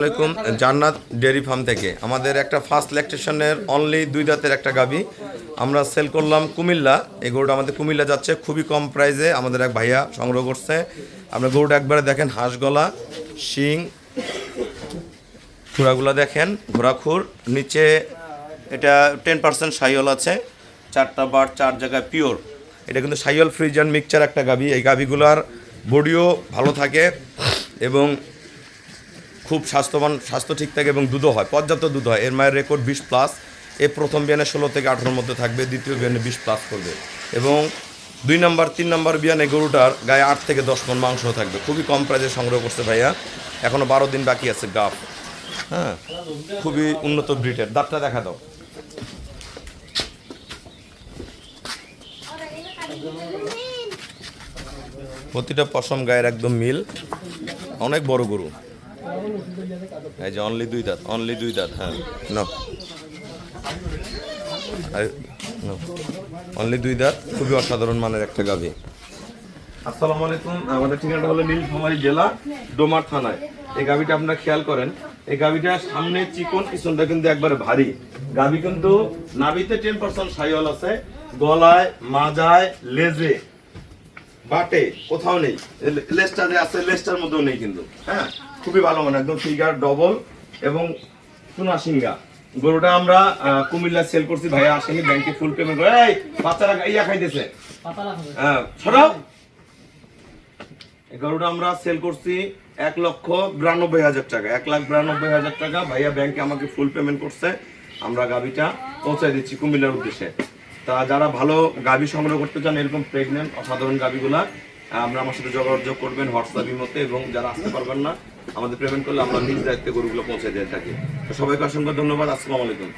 আসসালামাইকুম জান্নাত dairy farm থেকে। আমাদের একটা ফার্স্ট ল্যাকটেশনের অনলি দুই দাঁতের একটা গাবি আমরা সেল করলাম কুমিল্লা। এই গরুটা আমাদের কুমিল্লা যাচ্ছে, খুবই কম প্রাইসে আমাদের এক ভাইয়া সংগ্রহ করছে। আপনার গরুটা একবারে দেখেন, হাঁস গলা, শিং ঘোড়াগুলো দেখেন, ঘোড়াখুর। নিচে এটা টেন পার্সেন্ট সাইল আছে। চারটা বার, চার জায়গায় পিওর এটা কিন্তু সাইল ফ্রিজান মিক্সচার একটা গাবি এই গাবিগুলার বডিও ভালো থাকে এবং খুব স্বাস্থ্যবান, স্বাস্থ্য ঠিক থাকে এবং দুধও হয়, পর্যাপ্ত দুধ হয়। এর মায়ের রেকর্ড বিশ প্লাস এ প্রথম বিয়ানে ষোলো থেকে আঠেরোর মধ্যে থাকবে, দ্বিতীয় বিয়ানে বিশ প্লাস করবে। এবং দুই নাম্বার, তিন নাম্বার বিয়ানে গরুটার গায়ে আট থেকে দশ মন মাংস থাকবে। খুবই কম প্রাইজে সংগ্রহ করছে ভাইয়া। এখনও বারো দিন বাকি আছে, গাফ। হ্যাঁ খুবই উন্নত ব্রিটের দাঁতটা দেখা দাও। প্রতিটা পশম গায়ের একদম মিল। অনেক বড় গরু। এই যে অনলি দুই দাঁত অনলি দুই দাঁত হ্যাঁ। না অনলি দুই দাঁত, খুবই অসাধারণ মানের একটা গাভী। আসসালামু আলাইকুম। আমাদের ঠিকানাটা হলো নীলফামারী জেলা, ডোমার থানায়। এই গাভীটা আপনারা খেয়াল করেন, এই গাভীটা সামনে চিকন, পিছনটা কিন্তু একবারে ভারী। গাভী কিন্তু নাভিতে টেন পার্সেন্ট সাইওয়াল আছে, গলায়, মাজায়, লেজে, বাটে, কোথাও নেই। যে আছে, লেজটার মধ্যেও নেই কিন্তু হ্যাঁ? খুবই ভালো মানে একদম ফিগার ডবল এবং সোনা সিঙ্গা গরুটা আমরা কুমিল্লা সেল করছি ভাইয়া আসেনি ব্যাংকে ফুল পেমেন্ট করে। এই বাচ্চারা ইয়া খাইতেছে। হ্যাঁ গরুটা আমরা সেল করছি এক লক্ষ বিরানব্বই হাজার টাকা। এক লাখ বিরানব্বই হাজার টাকা ভাইয়া ব্যাংকে আমাকে ফুল পেমেন্ট করছে। আমরা গাবিটা পৌঁছায় দিচ্ছি কুমিল্লার উদ্দেশ্যে। তা যারা ভালো গাবি সংগ্রহ করতে চান এরকম প্রেগনেন্ট অসাধারণ গাবিগুলা আমরা আমার সাথে যোগাযোগ করবেন হোয়াটসঅ্যাপ মতে এবং যারা আসতে পারবেন না, আমাদের পেমেন্ট করলে আমরা নিজ দায়িত্বে গরুগুলো পৌঁছে দিয়ে থাকি। তো সবাইকে অসংখ্য ধন্যবাদ, আসসালামু আলাইকুম।